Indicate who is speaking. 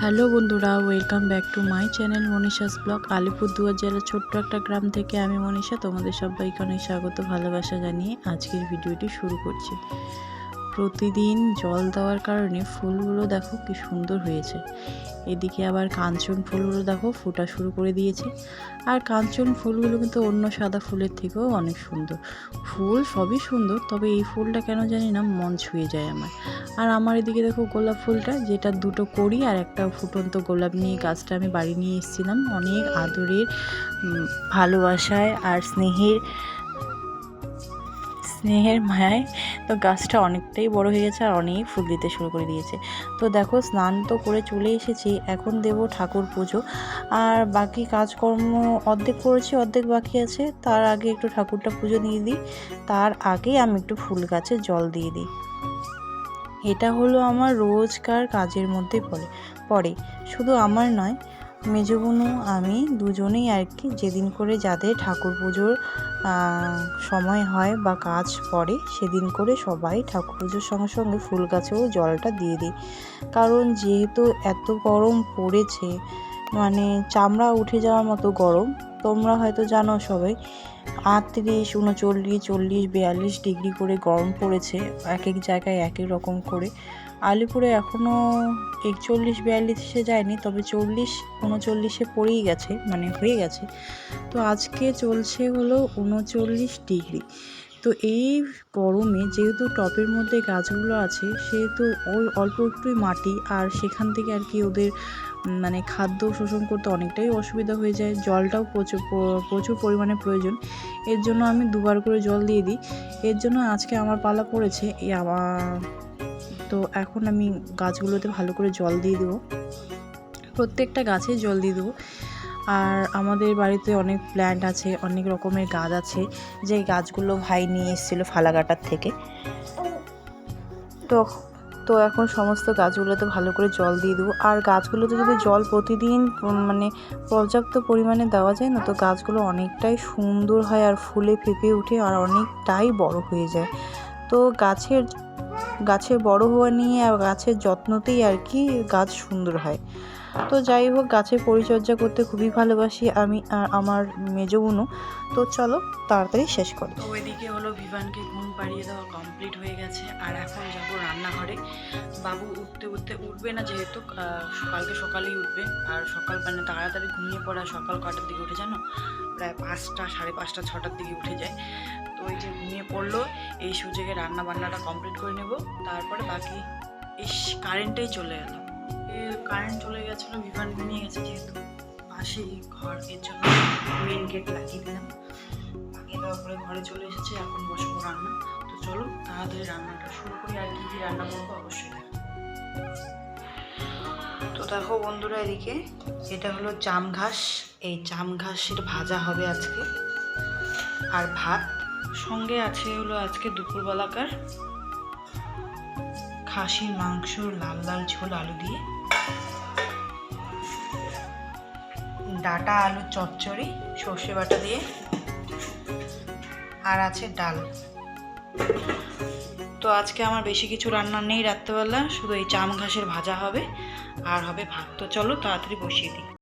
Speaker 1: Hello বন্ধুরা welcome back to my channel Manisha's blog Alipurduar জেলার ছোট্ট একটা গ্রাম থেকে আমি মনীষা, তোমাদের সবাইকে অনেক স্বাগত, ভালোবাসা জানিয়ে আজকের ভিডিওটি শুরু করছি। প্রতিদিন জল দেওয়ার কারণে ফুলগুলো দেখো কি সুন্দর হয়েছে। এদিকে আবার কাঞ্চন ফুলগুলো দেখো ফোটা শুরু করে দিয়েছে। আর কাঞ্চন ফুলগুলো কিন্তু অন্য সাদা ফুলের থেকেও অনেক সুন্দর। ফুল সবই সুন্দর, তবে এই ফুলটা কেন জানি না মন ছুঁয়ে যায় আমার। আর আমার এদিকে দেখো গোলাপ ফুলটা, যেটা দুটো করি আর একটা ফুটন্ত গোলাপ নিয়ে গাছটা আমি বাড়ি নিয়ে এসেছিলাম। অনেক আদরের ভালোবাসায় আর স্নেহের স্নেহের মায়ায় তো গাছটা অনেকটাই বড় হয়ে গেছে আর অনেক ফুল দিতে শুরু করে দিয়েছে। তো দেখো, স্নান তো করে চলে এসেছি, এখন দেব ঠাকুর পুজো। আর বাকি কাজকর্ম অর্ধেক করেছি, অর্ধেক বাকি আছে। তার আগে একটু ঠাকুরটা পুজো দিয়ে দিই। তার আগে আমি একটু ফুল গাছে জল দিয়ে দিই। এটা হলো আমার রোজকার কাজের মধ্যে পড়ে পড়ে। শুধু আমার নয় মেজবনু আমি দুজনেই আর কি যেদিন করে যাদের ঠাকুর পুজোর সময় হয় বা কাজ পড়ে, সেদিন করে সবাই ঠাকুর পুজোর সঙ্গে সঙ্গে ফুল গাছেও জলটা দিয়ে দিই। কারণ যেহেতু এত গরম পড়েছে মানে চামড়া উঠে যাওয়ার মতো গরম, তোমরা হয়তো জানো সবাই, আটত্রিশ, উনচল্লিশ, চল্লিশ, বিয়াল্লিশ ডিগ্রি করে গরম পড়েছে, এক এক জায়গায় এক এক রকম করে। আলিপুরে এখনও একচল্লিশ, বিয়াল্লিশে যায়নি, তবে চল্লিশ, উনচল্লিশে পড়েই গেছে মানে হয়ে গেছে। তো আজকে চলছে হলো উনচল্লিশ ডিগ্রি। তো এই গরমে যেহেতু টপের মধ্যে গাছগুলো আছে, সেহেতু ওই অল্প একটুই মাটি, আর সেখান থেকে আর কি ওদের মানে খাদ্য শোষণ করতে অনেকটাই অসুবিধা হয়ে যায়। জলটাও প্রচুর প্রচুর পরিমাণে প্রয়োজন। এর জন্য আমি দুবার করে জল দিয়ে দিই। এর জন্য আজকে আমার পালা পড়েছে, এই তো এখন আমি গাছগুলোতে ভালো করে জল দিয়ে দেবো। প্রত্যেকটা গাছে জল দিয়ে দেবো। আর আমাদের বাড়িতে অনেক প্ল্যান্ট আছে, অনেক রকমের গাছ আছে। যে গাছগুলো ভাই নিয়ে এসেছিল ফালাকাটার থেকে। তো তো এখন সমস্ত গাছগুলোতে ভালো করে জল দিয়ে দেবো। আর গাছগুলোতে যদি জল প্রতিদিন মানে পর্যাপ্ত পরিমাণে দেওয়া যায় না, তো গাছগুলো অনেকটাই সুন্দর হয় আর ফুলে ফেঁপে ওঠে আর অনেকটাই বড় হয়ে যায়। তো গাছের গাছের বড় হওয়া নিয়ে আর গাছের যত্নতেই আর কি গাছ সুন্দর হয়। তো যাই হোক গাছের পরিচর্যা করতে খুবই ভালোবাসি আমি আর আমার মেজো বোনও। তো চলো তাড়াতাড়ি শেষ করি। ওইদিকে হলো বিভানকে ঘুম পাড়িয়ে দেওয়া কমপ্লিট হয়ে গেছে। আর এখন যাব রান্নাঘরে। বাবু উঠতে উঠতে উঠবে না যেহেতু আহ, কালকে সকালেই উঠবে। আর সকাল মানে তাড়াতাড়ি ঘুমিয়ে পড়া সকাল কটার দিকে উঠে জানো? প্রায় পাঁচটা সাড়ে পাঁচটা ছটার দিকে উঠে যায়। ওই যে ঘুমিয়ে পড়ল, এই সুযোগে রান্না বান্নাটা কমপ্লিট করে নেব। তারপরে বাকি ইস কারেন্টেই চলে গেল কারেন্ট চলে গেছিল, বিমান ঘুমিয়ে গেছে যেহেতু। পাশেই ঘর এর জন্য মেন গেট লাগিয়ে দিলাম। লাগিয়ে দেওয়ার পরে ঘরে চলে এসেছে, এখন বসবো রান্না। তো চলো, তাড়াতাড়ি রান্নাটা শুরু করি, আর কী কী রান্না করব অবশ্যই তো দেখো বন্ধুরা এদিকে, এটা হলো জাম ঘাস। এই জাম ঘাসের ভাজা হবে আজকে। আর ভাত সঙ্গে আছে হলো আজকে দুপুরবেলাকার খাসির মাংস, লাল লাল ঝোল, আলু দিয়ে। ডাটা, আলু, চচ্চড়ি, সর্ষে বাটা দিয়ে। আর আছে ডাল। তো আজকে আমার বেশি কিছু রান্না নেই রাত্রেবেলা, শুধু এই চাম ঘাসের ভাজা হবে, আর হবে ভাত। তো চলো তাড়াতাড়ি বসিয়ে দিই।